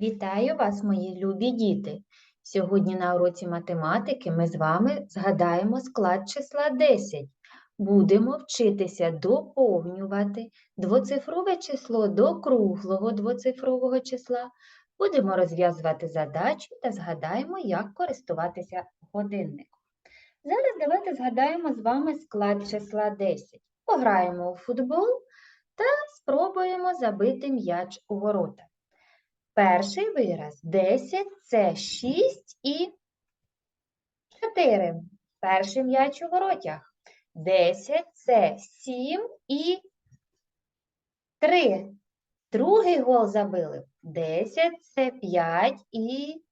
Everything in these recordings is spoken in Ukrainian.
Вітаю вас, мої любі діти! Сьогодні на уроці математики ми з вами згадаємо склад числа 10. Будемо вчитися доповнювати двоцифрове число до круглого двоцифрового числа. Будемо розв'язувати задачі та згадаємо, як користуватися годинником. Зараз давайте згадаємо з вами склад числа 10. Пограємо у футбол та спробуємо забити м'яч у ворота. Перший вираз 10 це 6 і 4. Перший м'яч у воротях. 10 це 7 і 3. Другий гол забили. 10 це 5 і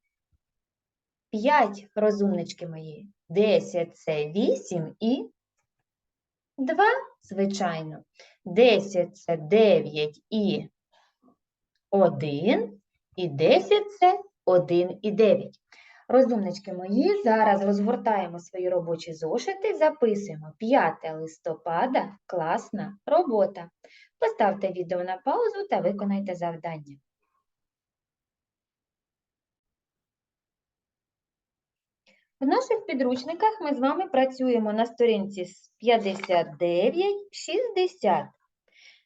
5, розумнички мої. 10 це 8 і 2, звичайно. 10 це 9 і 1. І 10 це 1 і 9. Розумнички мої, зараз розгортаємо свої робочі зошити, записуємо 5 листопада, класна робота. Поставте відео на паузу та виконайте завдання. В наших підручниках ми з вами працюємо на сторінці з 59-60.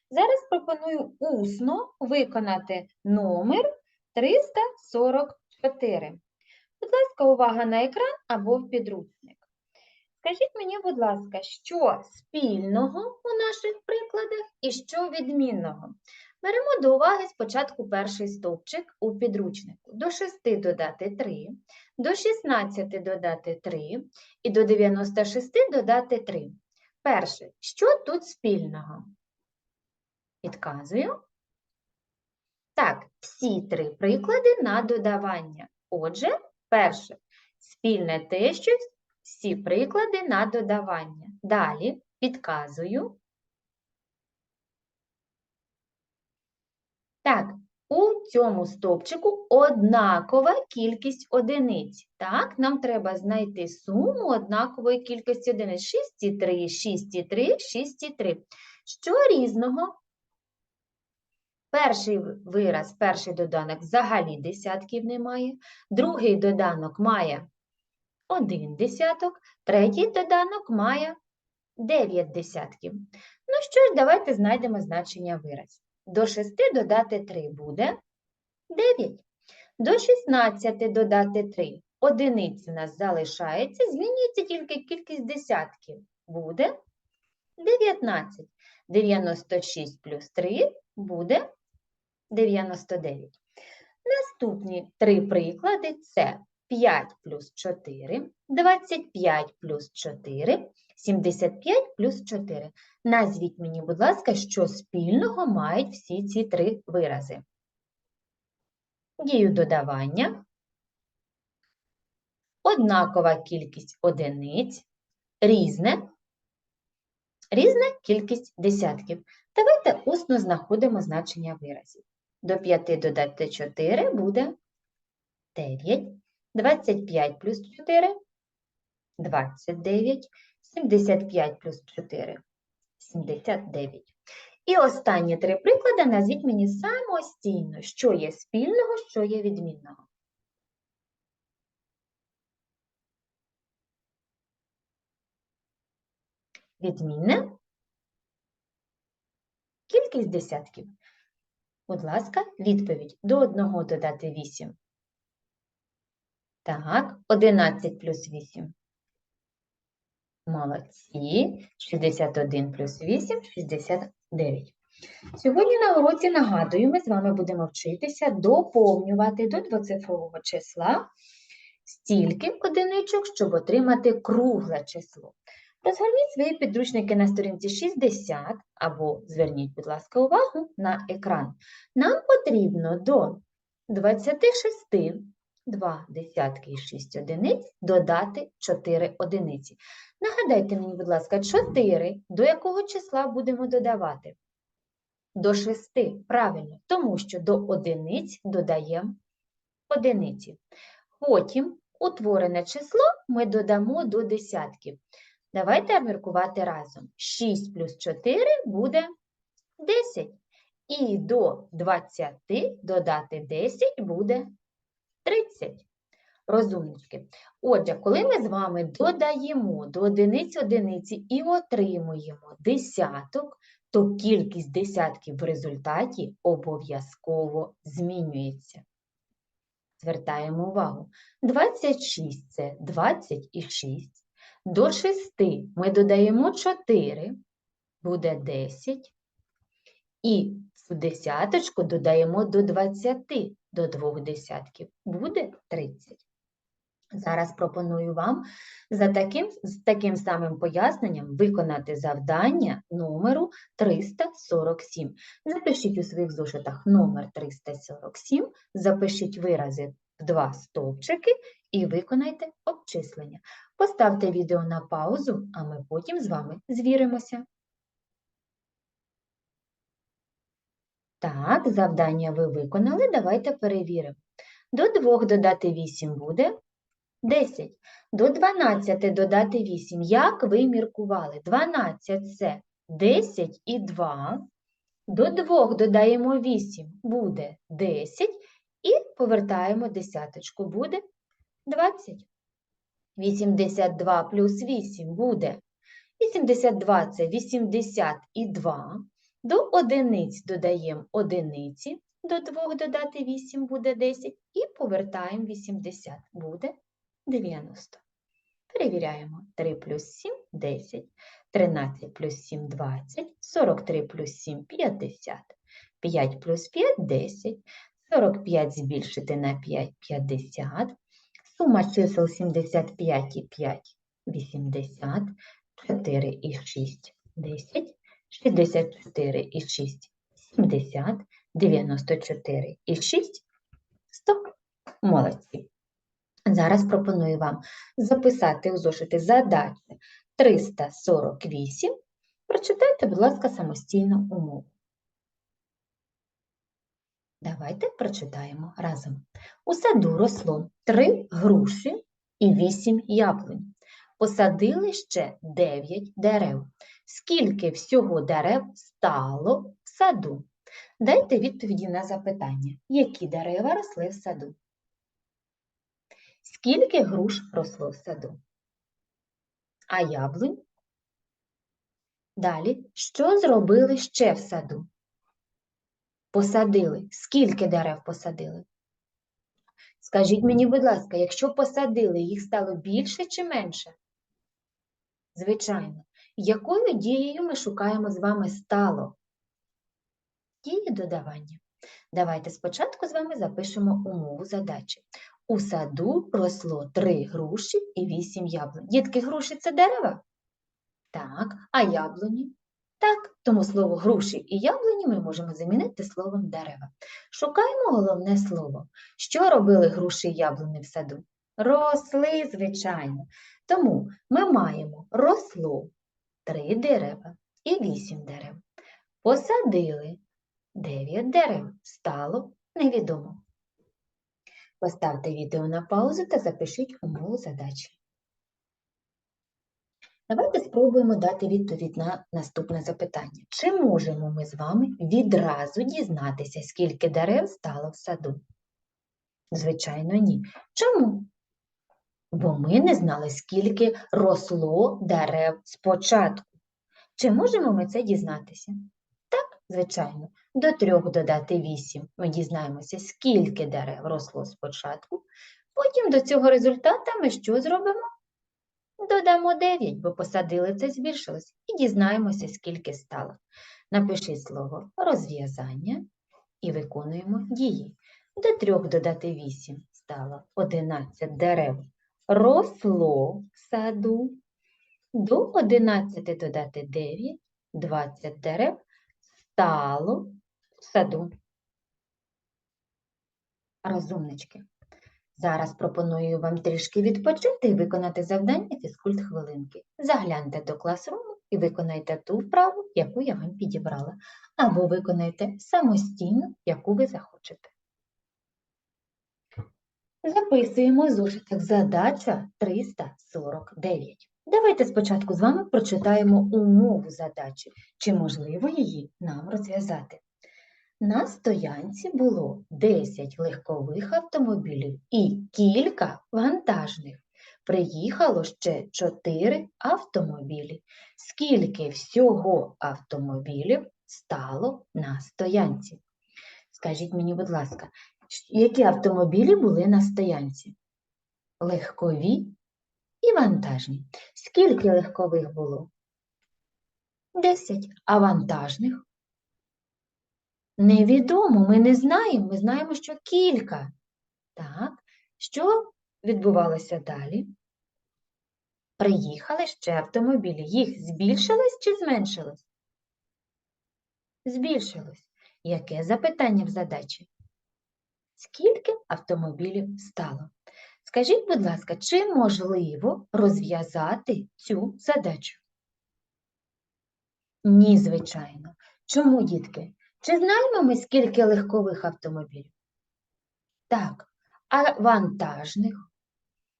Зараз пропоную усно виконати номер 344. Будь ласка, увага на екран або в підручник. Скажіть мені, будь ласка, що спільного у наших прикладах і що відмінного? Беремо до уваги спочатку перший стовпчик у підручнику. До 6 додати 3, до 16 додати 3 і до 96 додати 3. Перше, що тут спільного? Підказую. Так, всі три приклади на додавання. Отже, перше, спільне те, що всі приклади на додавання. Далі підказую. Так, у цьому стовпчику однакова кількість одиниць. Так, нам треба знайти суму однакової кількості одиниць. 6 і 3, 6 і 3, 6 і 3. Що різного? Перший вираз, перший доданок взагалі десятків немає, другий доданок має один десяток, третій доданок має 9 десятків. Ну що ж, давайте знайдемо значення виразів. До 6 додати 3 буде 9. До 16 додати 3. Одиниць у нас залишається, змінюється тільки кількість десятків. Буде 19. 96 плюс 3 буде 99. Наступні три приклади це 5 плюс 4, 25 плюс 4, 75 плюс 4. Назвіть мені, будь ласка, що спільного мають всі ці три вирази. Дію додавання, однакова кількість одиниць, різне, різна кількість десятків. Давайте усно знаходимо значення виразів. До 5 додати 4 буде 9. 25 плюс 4 – 29. 75 плюс 4 – 79. І останні три приклади назвіть мені самостійно, що є спільного, що є відмінного. Відмінне – кількість десятків. Будь ласка, відповідь. До 1 додати 8. Так, 11 плюс 8. Молодці. 61 плюс 8 – 69. Сьогодні на уроці, нагадую, ми з вами будемо вчитися доповнювати до двоцифрового числа стільки одиничок, щоб отримати кругле число. Розгорніть свої підручники на сторінці 60 або зверніть, будь ласка, увагу на екран. Нам потрібно до 26, 2 десятки і 6 одиниць додати 4 одиниці. Нагадайте мені, будь ласка, 4 до якого числа будемо додавати? До 6, правильно, тому що до одиниць додаємо одиниці. Потім утворене число ми додамо до десятків. Давайте обміркувати разом. 6 плюс 4 буде 10. І до 20 додати 10 буде 30. Розумнички. Отже, коли ми з вами додаємо до одиниць одиниці і отримуємо десяток, то кількість десятків в результаті обов'язково змінюється. Звертаємо увагу. 26 – це 20 і 6. До 6 ми додаємо 4, буде 10. І цю десяточку додаємо до 20, до двох десятків, буде 30. Зараз пропоную вам за таким, з таким самим поясненням виконати завдання номеру 347. Запишіть у своїх зошитах номер 347, запишіть вирази в два стовпчики і виконайте обчислення. Поставте відео на паузу, а ми потім з вами звіримося. Так, завдання ви виконали, давайте перевіримо. До 2 додати 8 буде 10. До 12 додати 8. Як ви міркували? 12 – це 10 і 2. До 2 додаємо 8, буде 10. І повертаємо десяточку, буде 20. 82 плюс 8 буде. 82 – це 82. До одиниць додаємо одиниці, до 2 додати 8 буде 10, і повертаємо 80, буде 90. Перевіряємо. 3 плюс 7 – 10, 13 плюс 7 – 20, 43 плюс 7 – 50, 5 плюс 5 – 10, 45 збільшити на 5 – 50, сума чисел 75 і 5 – 80, 4 і 6 – 10, 64 і 6 – 70, 94 і 6 – 100. Молодці. Зараз пропоную вам записати у зошити задачі 348. Прочитайте, будь ласка, самостійно умову. Давайте прочитаємо разом. У саду росло 3 груші і 8 яблунь. Посадили ще 9 дерев. Скільки всього дерев стало в саду? Дайте відповіді на запитання, які дерева росли в саду. Скільки груш росло в саду? А яблунь? Далі, що зробили ще в саду? Посадили. Скільки дерев посадили? Скажіть мені, будь ласка, якщо посадили, їх стало більше чи менше? Звичайно. Якою дією ми шукаємо з вами стало? Дії додавання. Давайте спочатку з вами запишемо умову задачі. У саду росло 3 груші і 8 яблунь. Дітки, груші це дерева? Так, а яблуні? Так, тому слово груші і яблуні ми можемо замінити словом дерева. Шукаємо головне слово. Що робили груші і яблуни в саду? Росли, звичайно. Тому ми маємо росло 3 дерева і 8 дерев. Посадили 9 дерев. Стало невідомо. Поставте відео на паузу та запишіть умову задачі. Давайте спробуємо дати відповідь на наступне запитання. Чи можемо ми з вами відразу дізнатися, скільки дерев стало в саду? Звичайно, ні. Чому? Бо ми не знали, скільки росло дерев спочатку. Чи можемо ми це дізнатися? Так, звичайно. До трьох додати 8 ми дізнаємося, скільки дерев росло спочатку. Потім до цього результата ми що зробимо? Додамо 9, бо посадили це збільшилось, і дізнаємося, скільки стало. Напишіть слово розв'язання і виконуємо дії. До 3 додати 8 стало 11 дерев. Росло в саду. До 11 додати 9, 20 дерев стало в саду. Розумнички. Зараз пропоную вам трішки відпочити і виконати завдання фізкульт хвилинки. Загляньте до класруму і виконайте ту вправу, яку я вам підібрала, або виконайте самостійно, яку ви захочете. Записуємо зошиток задача 349. Давайте спочатку з вами прочитаємо умову задачі, чи можливо її нам розв'язати. На стоянці було 10 легкових автомобілів і кілька вантажних. Приїхало ще 4 автомобілі. Скільки всього автомобілів стало на стоянці? Скажіть мені, будь ласка, які автомобілі були на стоянці? Легкові і вантажні. Скільки легкових було? 10. А вантажних? Невідомо, ми не знаємо, ми знаємо, що кілька. Так, що відбувалося далі? Приїхали ще автомобілі. Їх збільшилось чи зменшилось? Збільшилось. Яке запитання в задачі? Скільки автомобілів стало? Скажіть, будь ласка, чи можливо розв'язати цю задачу? Ні, звичайно. Чому, дітки? Чи знаємо ми, скільки легкових автомобілів? Так. А вантажних?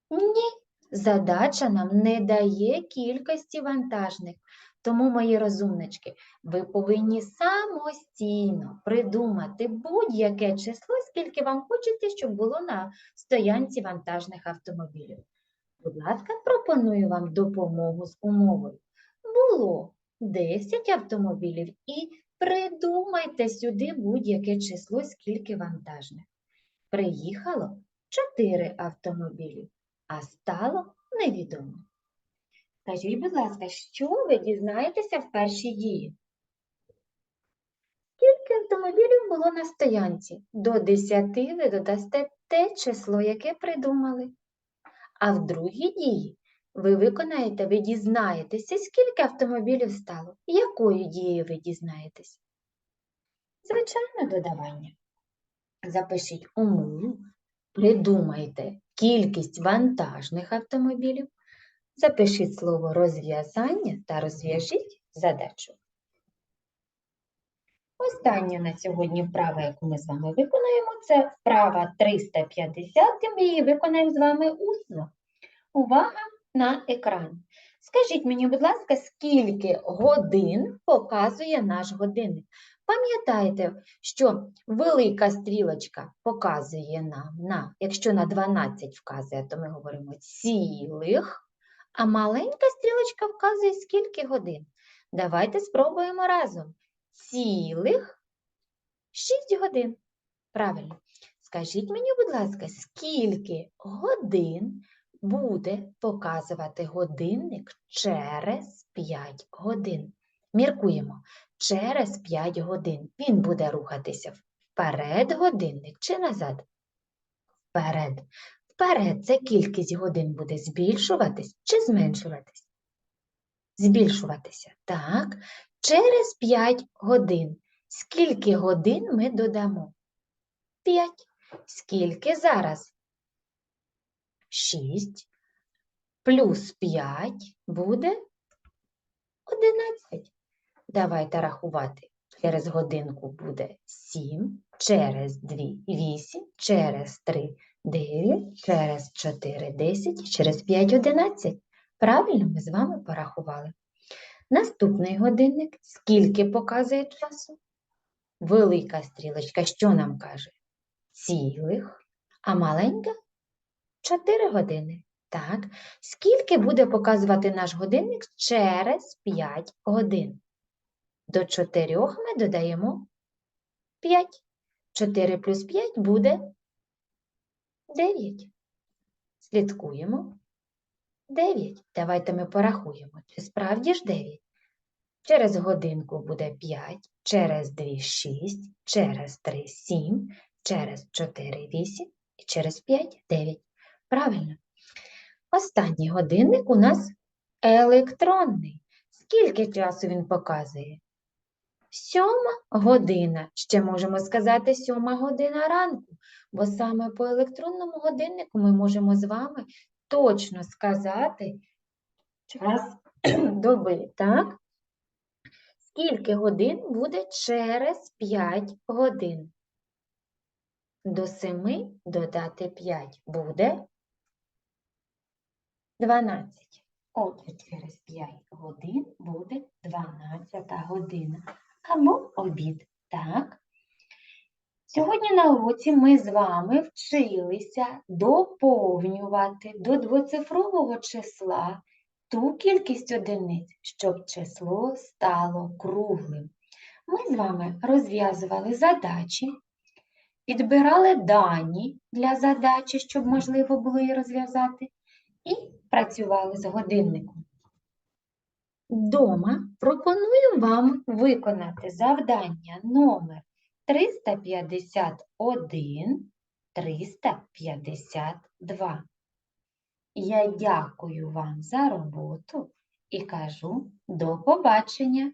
Ні. Задача нам не дає кількості вантажних. Тому, мої розумнички, ви повинні самостійно придумати будь-яке число, скільки вам хочеться, щоб було на стоянці вантажних автомобілів. Будь ласка, пропоную вам допомогу з умовою. Було 10 автомобілів і придумайте сюди будь-яке число, скільки вантажних. Приїхало 4 автомобілі, а стало невідомо. Скажіть, будь ласка, що ви дізнаєтеся в першій дії? Скільки автомобілів було на стоянці? До 10 ви додасте те число, яке придумали. А в другій дії ви виконаєте, ви дізнаєтеся, скільки автомобілів стало. Якою дією ви дізнаєтесь? Звичайно, додавання. Запишіть умову, придумайте кількість вантажних автомобілів, запишіть слово розв'язання та розв'яжіть задачу. Остання на сьогодні вправа, яку ми з вами виконаємо, це вправа 350, і ми її виконаємо з вами усно. Увага на екран. Скажіть мені, будь ласка, скільки годин показує наш годинник? Пам'ятаєте, що велика стрілочка показує нам на, якщо на 12 вказує, то ми говоримо цілих, а маленька стрілочка вказує скільки годин. Давайте спробуємо разом. Цілих 6 годин. Правильно. Скажіть мені, будь ласка, скільки годин буде показувати годинник через 5 годин? Міркуємо. Через 5 годин він буде рухатися вперед годинник чи назад? Вперед. Вперед це кількість годин буде збільшуватись чи зменшуватись? Збільшуватися. Так. Через 5 годин. Скільки годин ми додамо? 5. Скільки зараз? 6 плюс 5 буде 11. Давайте рахувати. Через годинку буде 7, через 2 – 8, через 3 – 9, через 4 – 10, через 5 – 11. Правильно ми з вами порахували. Наступний годинник скільки показує часу? Велика стрілочка що нам каже? Цілих, а маленька 4 години. Так. Скільки буде показувати наш годинник через 5 годин? До 4 ми додаємо 5. 4 плюс 5 буде 9. Слідкуємо. 9. Давайте ми порахуємо. Чи справді ж 9? Через годинку буде 5, через 2 – 6, через 3 – 7, через 4 – 8 і через 5 – 9. Правильно. Останній годинник у нас електронний. Скільки часу він показує? Сьома година. Ще можемо сказати сьома година ранку, бо саме по електронному годиннику ми можемо з вами точно сказати час доби, так? Скільки годин буде через 5 годин? До 7 додати 5 буде 12. Отже, через 5 годин буде 12 година. Або обід. Так. Сьогодні на уроці ми з вами вчилися доповнювати до двоцифрового числа ту кількість одиниць, щоб число стало круглим. Ми з вами розв'язували задачі, підбирали дані для задачі, щоб можливо було її розв'язати, і працювали з годинником. Дома пропоную вам виконати завдання номер 351, 352. Я дякую вам за роботу і кажу до побачення!